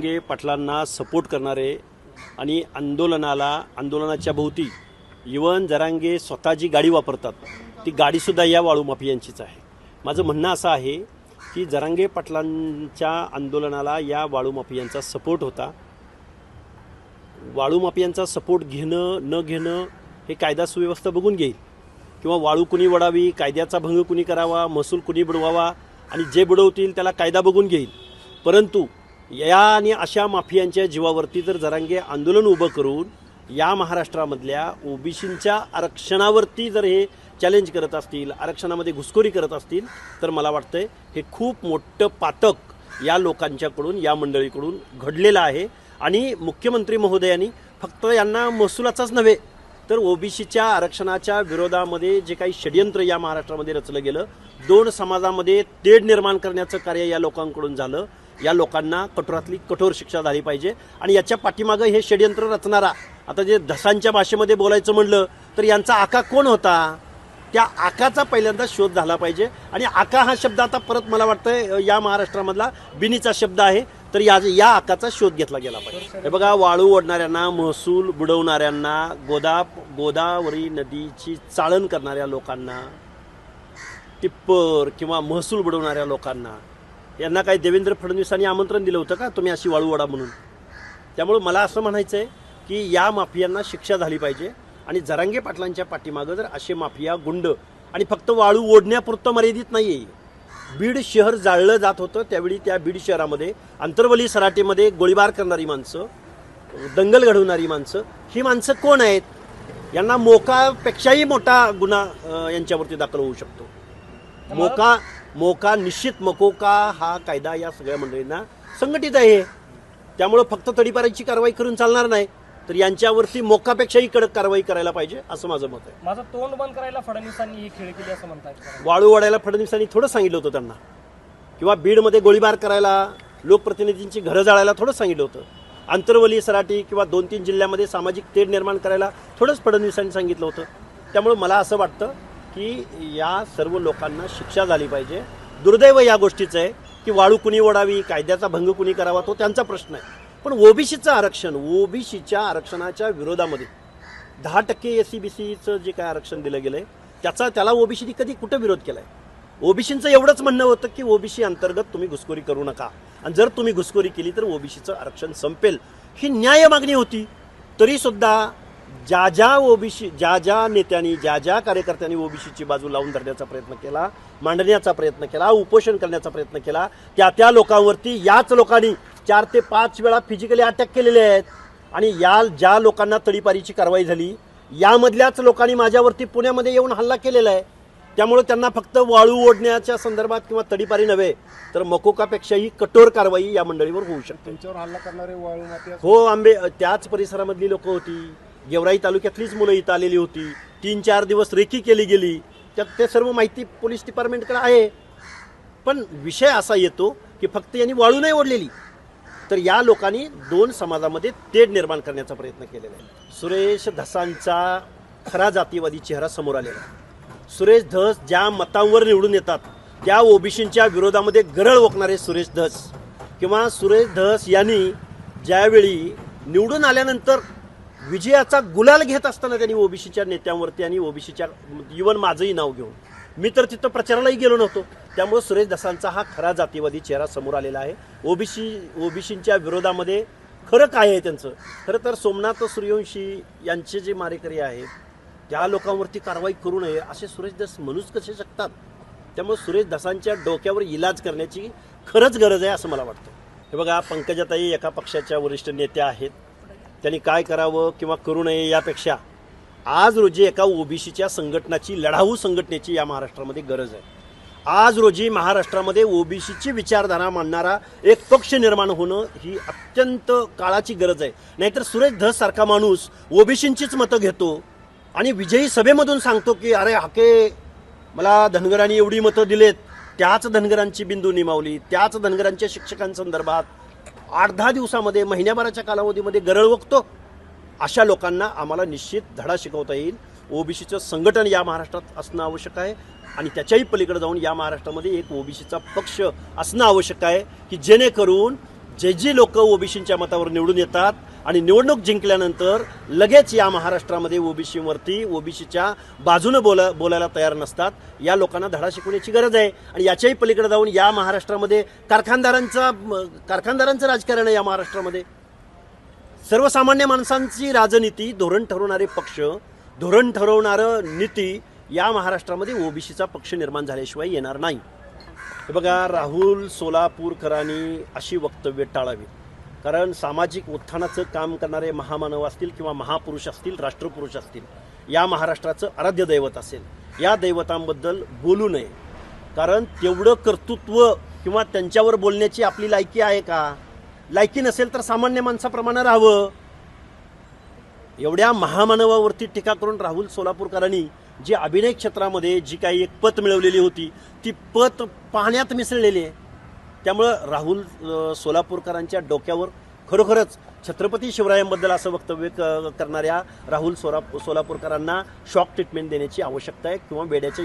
जरांगे पाटलांना सपोर्ट करणारे आणि आंदोलनाला आंदोलनाच्या भोवती इवन जरांगे स्वतः जी गाडी वापरतात. ती गाडीसुद्धा या वाळू माफियांचीच आहे. माझं म्हणणं असं आहे की जरांगे पाटलांच्या आंदोलनाला या वाळू माफियांचा सपोर्ट होता. वाळू माफियांचा सपोर्ट घेणं न घेणं हे कायदा सुव्यवस्था बघून घेईल. किंवा वाळू कुणी वडावी कायद्याचा भंग कुणी करावा महसूल कुणी बुडवावा आणि जे बुडवतील त्याला कायदा बघून घेईल. परंतु या आणि अशा माफियांच्या जीवावरती जर जरांगे आंदोलन उभं करून या महाराष्ट्रामधल्या ओबीसींच्या आरक्षणावरती जर हे चॅलेंज करत असतील आरक्षणामध्ये घुसखोरी करत असतील तर मला वाटतंय हे खूप मोठं पातक या लोकांच्याकडून या मंडळीकडून घडलेलं आहे. आणि मुख्यमंत्री महोदयांनी फक्त यांना महसुलाचाच नव्हे तर ओबीसीच्या आरक्षणाच्या विरोधामध्ये जे काही षडयंत्र या महाराष्ट्रामध्ये रचलं गेलं दोन समाजामध्ये तेढ निर्माण करण्याचं कार्य या लोकांकडून झालं. या लोकांना कठोरातली कठोर शिक्षा झाली पाहिजे. आणि याच्या पाठीमागं हे षडयंत्र रचणारा आता जे धसांच्या भाषेमध्ये बोलायचं म्हणलं तर यांचा आका कोण होता? त्या आकाचा पहिल्यांदा शोध झाला पाहिजे. आणि आका हा शब्द आता परत मला वाटतं या महाराष्ट्रामधला बिनीचा शब्द आहे. तर या या आकाचा शोध घेतला गेला पाहिजे. हे बघा वाळू ओढणाऱ्यांना महसूल बुडवणाऱ्यांना गोदा गोदावरी नदीची चाळण करणाऱ्या लोकांना टिप्पर किंवा महसूल बुडवणाऱ्या लोकांना यांना काही देवेंद्र फडणवीसांनी आमंत्रण दिलं होतं का? तुम्ही अशी वाळू ओढा म्हणून. त्यामुळं मला असं म्हणायचं आहे की या माफियांना शिक्षा झाली पाहिजे आणि जरांगे पाटलांच्या पाठीमागं जर असे माफिया गुंड आणि फक्त वाळू ओढण्यापुरतं मर्यादित नाही आहे बीड शहर जाळलं जात होतं. त्यावेळी त्या बीड शहरामध्ये अंतर्वली सराटेमध्ये गोळीबार करणारी माणसं दंगल घडवणारी माणसं ही माणसं कोण आहेत? यांना मोकापेक्षाही मोठा गुन्हा यांच्यावरती दाखल होऊ शकतो. मोका मोका निश्चित मकोका हा कायदा या सगळ्या मंडळींना संघटित आहे. त्यामुळं फक्त तडीपारीची कारवाई करून चालणार नाही. तर यांच्यावरती मोकापेक्षाही कडक कारवाई करायला पाहिजे असं माझं मत आहे. माझं तोंड बंद करायला फडणवीसांनी ही खेळ केली असं म्हणतात. वाळू वाढायला फडणवीसांनी थोडं सांगितलं होतं त्यांना. किंवा बीडमध्ये गोळीबार करायला लोकप्रतिनिधींची घरं जाळायला थोडं सांगितलं होतं. आंतरवली सराटी किंवा दोन तीन जिल्ह्यामध्ये सामाजिक तेढ निर्माण करायला थोडंच फडणवीसांनी सांगितलं होतं. त्यामुळे मला असं वाटतं की या सर्व लोकांना शिक्षा झाली पाहिजे. दुर्दैव या गोष्टीचं आहे की वाळू कुणी ओढावी कायद्याचा भंग कुणी करावा तो त्यांचा प्रश्न आहे. पण ओबीसीचं आरक्षण ओबीसीच्या आरक्षणाच्या विरोधामध्ये दहा टक्के एस सी बी सीचं जे काय आरक्षण दिलं गेलं आहे त्याचा त्याला ओबीसीने कधी कुठं विरोध केला आहे ओबीसीचं एवढंच म्हणणं होतं की ओबीसी अंतर्गत तुम्ही घुसखोरी करू नका. आणि जर तुम्ही घुसखोरी केली तर ओबीसीचं आरक्षण संपेल. ही न्याय मागणी होती. तरीसुद्धा ज्या ज्या ओबीसी ज्या ज्या नेत्यांनी ज्या ज्या कार्यकर्त्यांनी ओबीसीची बाजू लावून धरण्याचा प्रयत्न केला मांडण्याचा प्रयत्न केला उपोषण करण्याचा प्रयत्न केला त्या त्या लोकांवरती याच लोकांनी चार ते पाच वेळा फिजिकली अटॅक केलेले आहेत. आणि या ज्या लोकांना तडीपारीची कारवाई झाली यामधल्याच लोकांनी माझ्यावरती पुण्यामध्ये येऊन हल्ला केलेला आहे. त्यामुळे त्यांना फक्त वाळू ओढण्याच्या संदर्भात किंवा तडीपारी नव्हे तर मकोकापेक्षाही कठोर कारवाई या मंडळीवर होऊ शकते. त्यांच्यावर हल्ला करणारे वाळू हो आंबे त्याच परिसरामधली लोक होती. गेवराई तालुक्यातलीच मुलं इथं आलेली होती. तीन चार दिवस रेकी केली गेली. त्यात ते सर्व माहिती पोलीस डिपार्टमेंटकडे आहे. पण विषय असा येतो की फक्त यांनी वाळू नाही ओढलेली. तर या लोकांनी दोन समाजामध्ये तेढ निर्माण करण्याचा प्रयत्न केलेला आहे. सुरेश धसांचा खरा जातीवादी चेहरा समोर आलेला आहे. सुरेश धस ज्या मतांवर निवडून येतात त्या ओबीसींच्या विरोधामध्ये गरळ ओकणारे सुरेश धस. किंवा सुरेश धस यांनी ज्यावेळी निवडून आल्यानंतर विजयाचा गुलाल घेत असताना त्यांनी ओबीसीच्या नेत्यांवरती आणि ओबीसीच्या इवन माझंही नाव घेऊन मी तर तिथं प्रचारालाही गेलो नव्हतो. त्यामुळे सुरेश दसांचा हा खरा जातीवादी चेहरा समोर आलेला आहे. ओबीसी ओबीसींच्या विरोधामध्ये खरं काय आहे त्यांचं? खरं तर सोमनाथ सूर्यवंशी यांचे जे मारेकरी आहेत त्या लोकांवरती कारवाई करू नये असे सुरेश दस म्हणूच कसे शकतात? त्यामुळे सुरेश दसांच्या डोक्यावर इलाज करण्याची खरंच गरज आहे असं मला वाटतं. हे बघा पंकजाताई एका पक्षाच्या वरिष्ठ नेत्या आहेत. त्यांनी काय करावं किंवा करू नये यापेक्षा आज रोजी एका ओबीसीच्या संघटनाची लढाऊ संघटनेची या महाराष्ट्रामध्ये गरज आहे. आज रोजी महाराष्ट्रामध्ये ओबीसीची विचारधारा मांडणारा एक पक्ष निर्माण होणं ही अत्यंत काळाची गरज आहे. नाहीतर सुरेश धस सारखा माणूस ओबीसींचीच मतं घेतो आणि विजयी सभेमधून सांगतो की अरे हाके मला धनगरांनी एवढी मतं दिलेत. त्याच धनगरांची बिंदू निमावली. त्याच धनगरांच्या शिक्षकांसंदर्भात आठ दहा दिवसामध्ये महिन्याभराच्या कालावधीमध्ये गरळ वकतो अशा लोकांना आम्हाला निश्चित धडा शिकवता येईल. ओबीसीचं संघटन या महाराष्ट्रात असणं आवश्यक आहे आणि त्याच्याही पलीकडे जाऊन या महाराष्ट्रामध्ये एक ओबीसीचा पक्ष असणं आवश्यक आहे की जेणेकरून जे जी लोक ओबीसींच्या मतावर निवडून येतात आणि निवडणूक जिंकल्यानंतर लगेच या महाराष्ट्रामध्ये ओबीसीवरती ओबीसीच्या बाजूनं बोला बोलायला तयार नसतात. या लोकांना धडा शिकवण्याची गरज आहे. आणि याच्याही पलीकडे जाऊन या महाराष्ट्रामध्ये कारखानदारांचा कारखानदारांचं राजकारण आहे या महाराष्ट्रामध्ये. सर्वसामान्य माणसांची राजनीती धोरण ठरवणारे पक्ष धोरण ठरवणारं नीती या महाराष्ट्रामध्ये ओबीसीचा पक्ष निर्माण झाल्याशिवाय येणार नाही. हे बघा राहुल सोलापूरकरांनी अशी वक्तव्य टाळावी. कारण सामाजिक उत्थानाचं काम करणारे महामानव असतील किंवा महापुरुष असतील राष्ट्रपुरुष असतील या महाराष्ट्राचं आराध्य दैवत असेल या दैवतांबद्दल बोलू नये. कारण तेवढं कर्तृत्व किंवा त्यांच्यावर बोलण्याची आपली लायकी आहे का? लायकी नसेल तर सामान्य माणसाप्रमाणे राहावं. एवढ्या महामानवावरती टीका करून राहुल सोलापूरकरांनी जी अभिनय क्षेत्रामध्ये जी काही एक पत मिळवलेली होती ती पत पाहण्यात मिसळलेली आहे. त्यामुळं राहुल सोलापूरकरांच्या डोक्यावर खरोखरच छत्रपती शिवरायांबद्दल असं वक्तव्य क- करणाऱ्या राहुल सोला सोलापूरकरांना शॉक ट्रीटमेंट देण्याची आवश्यकता आहे किंवा वेड्याच्या